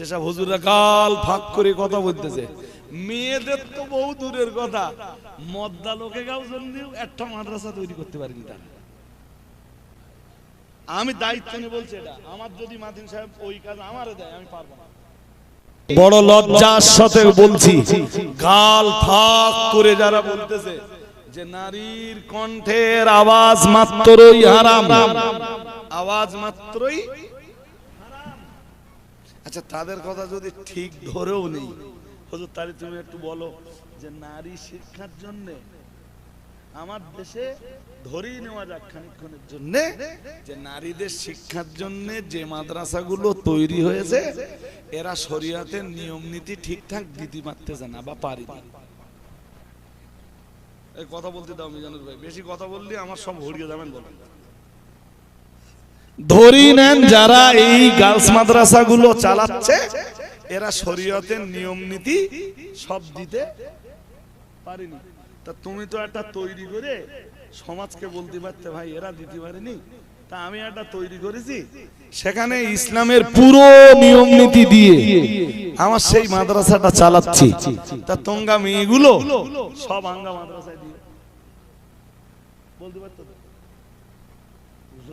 যেসব হুজুরা কাল ফাঁক করে কথা বলতেছে মেয়েদের তো বহু দূরের কথা। মদ্দা লোকে গাও জন্য একটা মাদ্রাসা তৈরি করতে পারিনি তারা। আমি দায়িত্ব নিয়ে বলছি এটা। আমার যদি মাদিন সাহেব ওই কাজ আমারে দেয় আমি পারব না। বড় লজ্জার সাথে বলছি গাল ফাঁক করে যারা বলতেছে যে নারীর কণ্ঠের আওয়াজ মাত্রই হারাম। আওয়াজ মাত্রই আচ্ছা তাদের কথা যদি ঠিক ধরেও নেই। হুজুর, তাহলে তুমি একটু বলো যে নারী শিক্ষার জন্য আমার দেশে ধরেই নেওয়া যাক খানিকক্ষণের জন্য যে নারীদের শিক্ষার জন্য যে মাদ্রাসাগুলো তৈরি হয়েছে, এরা শরীয়তের নিয়ম নীতি ঠিকঠাক দিতে পারতেছে না বা পারি কথা বলতে দাও মিজানুর ভাই, বেশি কথা বললে আমার সব হরিয়ে যাবেন বলেন। ধরি নেন যারা এই গার্লস মাদ্রাসাগুলো চালাচ্ছে, এরা শরীয়তের নিয়ম নীতি সব দিতে পারেনি। তা তুমি তো একটা তৈরি করে সমাজকে বলতে পারতে ভাই, এরা দিতে পারেনি। তা আমি একটা তৈরি করেছি, সেখানে ইসলামের পুরো নিয়ম নীতি দিয়ে আমার সেই মাদ্রাসাটা চালাচ্ছি। তা তোঙ্গা মেয়েগুলো সব আঙ্গা মাদ্রাসায় দিয়ে। বলতে পারতো?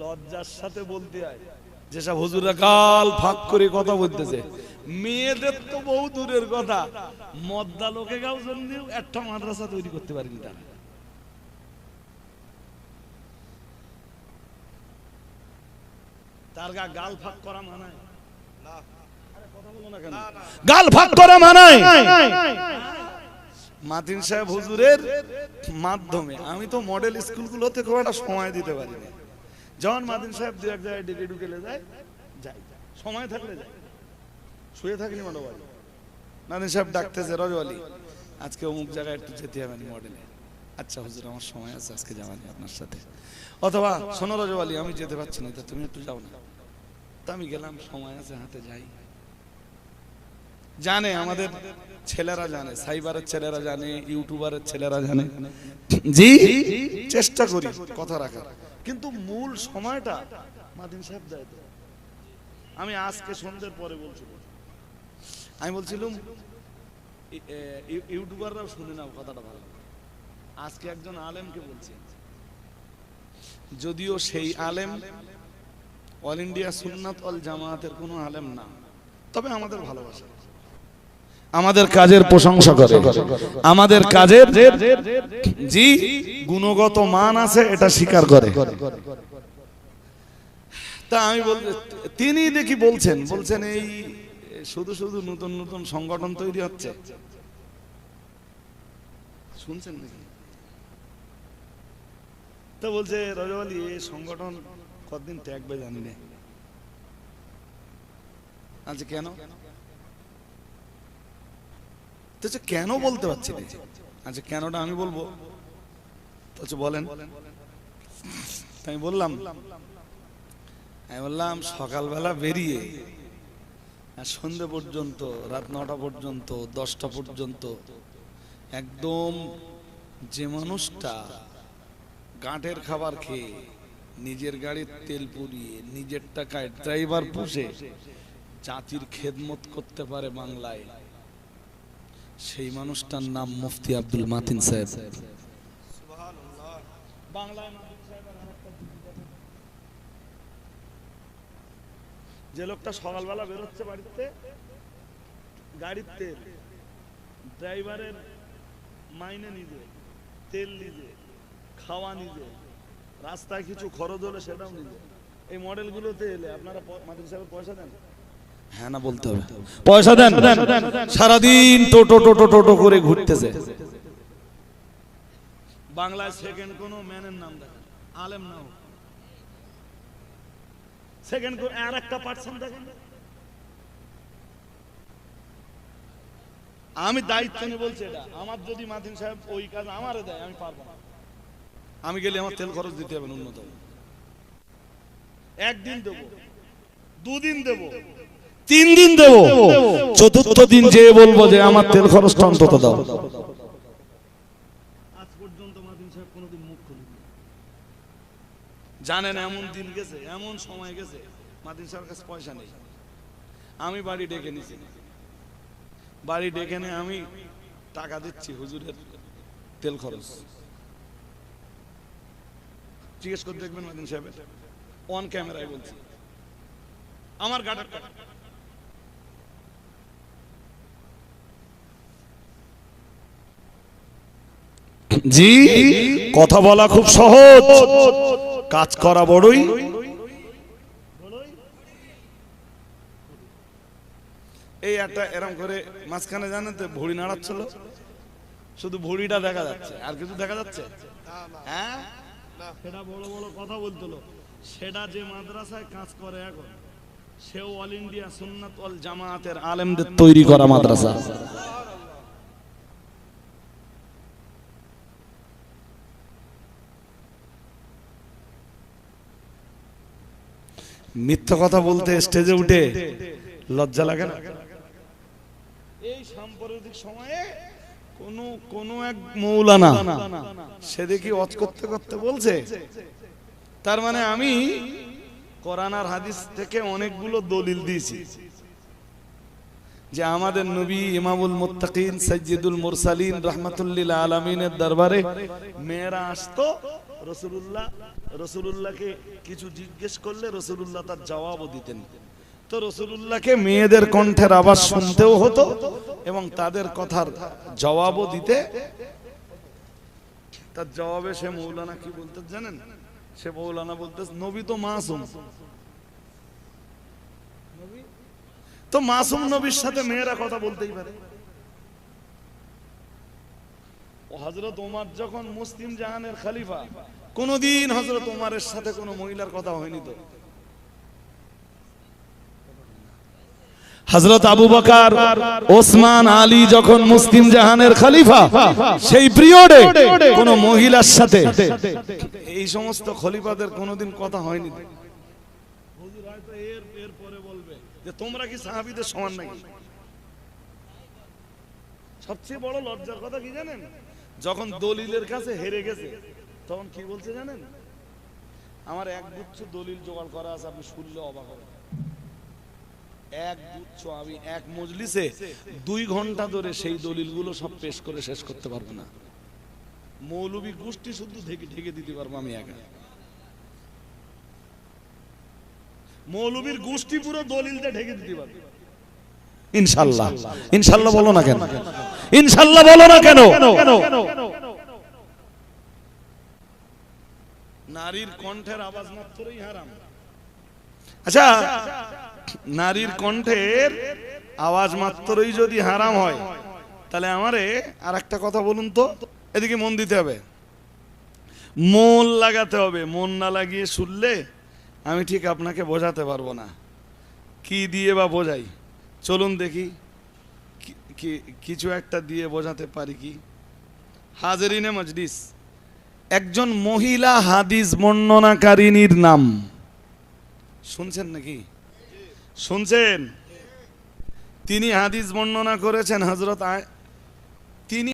লজ্জার সাথে বলতে হয় যেসব হুজুরা কাল ফাঁক করে কথা বলতেছে মেয়েদের তো বহু দূরের কথা। মদ্দা লোকে গাও জন্য একটা মাদ্রাসা তৈরি করতে পারিনি তারা। তার গা গাল ফাঁক করা মানায়। কথা বলো গাল ফাঁক করা মানায়। মাতিন সাহেব হুজুরের মাধ্যমে। আমি তো মডেল স্কুলগুলোতে খুব একটা সময় দিতে পারি না যখন মাদিন সাহেব দু এক জায়গায় ডেকে ঢুকেলে যায় যাই সময় থাকলে যায়। শুয়ে থাকিনি মনে বাড়ি মাদিন সাহেব ডাকতেছে রজওয়ালি আজকে অমুক জায়গায় একটু যেতে হবে মডেলে আচ্ছা হুজুর, আমার সময় আছে, আজকে যাওয়ানি আপনার সাথে। অথবা, শোনো রজওয়ালি আমি যেতে পারছি না, তা তুমি একটু যাও না। তা আমি গেলাম, সময় আছে হাতে যাই। জানে, আমাদের ছেলেরা জানে, সাইবারের ছেলেরা জানে, ইউটিউবারের ছেলেরা জানে। জি, চেষ্টা করি, কথা রাখার। কিন্তু মূল সময়টা মাদিন সাহেব দেয় তো। আমি আজকে সন্ধ্যের পরে বলছিলাম আমি বলছিলাম ইউটিউবাররাও শুনে নাও কথাটা ভালো। আজকে একজন আলেমকে বলছি। যদিও সেই আলেম অল ইন্ডিয়া সুন্নাত অল জামায়াতের কোনো আলেম না, তবে আমাদের ভালোবাসা। আমাদের কাজের প্রশংসা করে। আমাদের কাজের জি, গুণগত মান আছে, এটা স্বীকার করে। তা আমি বল, তিনি দেখি বলছেন বলছেন এই শুধু শুধু নতুন নতুন সংগঠন তৈরি হচ্ছে। শুনছেন নাকি? তো বলছে রজওয়ালি এই সংগঠন কতদিন ত্যাগবে জানি না। আচ্ছা কেন? কেন বলতে পারছি না? আচ্ছা কেনটা আমি বলব? তো বলেন। আমি বললাম আমি বললাম, সকালবেলা বেরিয়ে সন্ধে পর্যন্ত, রাত নটা পর্যন্ত, দশটা পর্যন্ত একদম যে মানুষটা গাঁটের খাবার খেয়ে নিজের গাড়ির তেল পুড়িয়ে নিজের টাকায় ড্রাইভার পুষে জাতির খেদমত করতে পারে বাংলায় সেই মানুষটার নাম মুফতি আব্দুল মাতিন সাহেব। যে লোকটা সকালবেলা বেরোচ্ছে বাড়িতে, গাড়ির তেল, ড্রাইভারের মাইনে নিজে, তেল নিজে, খাওয়া নিজে, রাস্তায় কিছু খরচ হলে সেটাও নিজে। এই মডেলগুলোতে এলে আপনারা সাহেবের পয়সা দেন? হ্যাঁ পয়সা দেন। সারাদিন টোটো টোটো টোটো করে ঘুরতেছে। বাংলায় সেকেন্ড কোন ম্যানের নাম দেখেন, আলেম না হোক সেকেন্ড আর একটা পার্সেন্ট দেখেন। আমি দায়িত্ব নিয়ে বলছি এটা। আমার যদি মাদিন সাহেব ওই কাজ আমারে দেয়, আমি পারব না। আমি গেলে আমার তেল খরচ দিতে হবে ন্যূনতম। একদিন দেবো। দুদিন দেবো। তিন দিন দেবো। চতুর্থ দিন যে বলব যে আমার তেল খরচটা অন্তত দাও। আজ পর্যন্ত মাদিন সাহেব কোনোদিন মুখ খুলিনি। জানেন এমন দিন গেছে এমন সময় গেছে মাদিন সাহেবের কাছে পয়সা নেই। আমি বাড়ি ডেকে নিছি। বাড়ি ডেকে নিয়ে আমি টাকা দিচ্ছি হুজুরের তেল খরচ। জিজ্ঞেস করে দেখবেন মাদিন সাহেবের। অন ক্যামেরায় বলছি। আমার গাড়ির জি কথা বলা খুব সহজ। কাজ করা বড়ই। এই একটা এরম করে মাঝখানে জানেন তো ভুড়ি নাড়াচ্ছিল। শুধু ভুড়িটা দেখা যাচ্ছে। আর কিছু দেখা যাচ্ছে? হ্যাঁ? সেটা বড় বড় কথা বলছিল। সেটা যে মাদ্রাসায় কাজ করে এখন সেও অল ইন্ডিয়া সুন্নাত ওয়াল জামায়াতের আলেমদের তৈরি করা মাদ্রাসা। মিথ্যা কথা বলতে স্টেজে উঠে লজ্জা লাগে না? এই সাম্প্রতিক সময়ে কোন কোন এক মৌলানা সে দেখি করতে করতে বলছে, তার মানে আমি কোরআন আর হাদিস থেকে অনেকগুলো দলিল দিয়েছি। যে আমাদের নবী ইমামুল মুত্তাকিন, সাইয়্যিদুল মুরসালিন রাহমাতুল্লিল আলামিনের দরবারে মেয়েরা আসতো রসুলুল্লাহ, রসুলুল্লাহকে কিছু জিজ্ঞেস করলে রসুলুল্লাহ তার জবাবও দিতেন। তো রসুলুল্লাহকে মেয়েদের কণ্ঠের আওয়াজ শুনতেও হতো এবং তাদের কথার জবাবও দিতে। তার জবাবে সে মৌলানা কি বলতে জানেন? সে মৌলানা বলতে নবী তো মাসুম। তো মাসুম নবীর সাথে মেয়েরা কথা বলতেই পারে। হজরত ওমর যখন মুসলিম জাহানের খলিফা কোনদিন হজরত ওমরের সাথে কোনো মহিলার কথা হয়নি তো? হজরত আবু বকার ওসমান আলী যখন মুসলিম জাহানের খলিফা সেই পিরিয়ডে কোন মহিলার সাথে এই সমস্ত খলিফাদের কোনোদিন কথা হয়নি হুজুর হয়তো এর এর পরে বলবে। যে তোমরা কি সাহাবীদের সমান নাকি? সবচেয়ে বড় লজ্জার কথা কি জানেন? যখন দলিলের কাছে হেরে গেছে তখন কি বলছে জানেন? আমার এক গুচ্ছ দলিল জোগাড় করা আছে আপনি শুনলে অবাক হবেন। এক গুচ্ছ আমি এক মজলিসে দুই ঘণ্টা ধরে সেই দলিলগুলো সব পেশ করে শেষ করতে পারব না। মৌলবী গোষ্ঠী শুধু ঢেকে ঢেকে দিতে পারব আমি একা। মৌলবীর গোষ্ঠী পুরো দলিলটা ঢেকে দিতে পারব। ইনশাল্লাহ। ইনশাল্লাহ বলো না কেন? ইনশাল্লাহ বলো না কেন? নারীর কণ্ঠের আওয়াজ মাত্রই হারাম। আচ্ছা। নারীর কণ্ঠের আওয়াজ মাত্রই যদি হারাম হয় তাহলে আমারে আর একটা কথা বলুন তো এদিকে মন দিতে হবে। মন লাগাতে হবে মন না লাগিয়ে শুনলে আমি ঠিক আপনাকে বোঝাতে পারব না। কি দিয়ে বা বোঝাই? চলুন দেখি। কিছু একটা দিয়ে বোঝাতে পারি কি? হাজরিনে মজলিস। একজন মহিলা হাদিস বর্ণনাকারিনীর নাম। শুনছেন নাকি? শুনছেন? তিনি হাদিস বর্ণনা করেছেন হজরত তিনি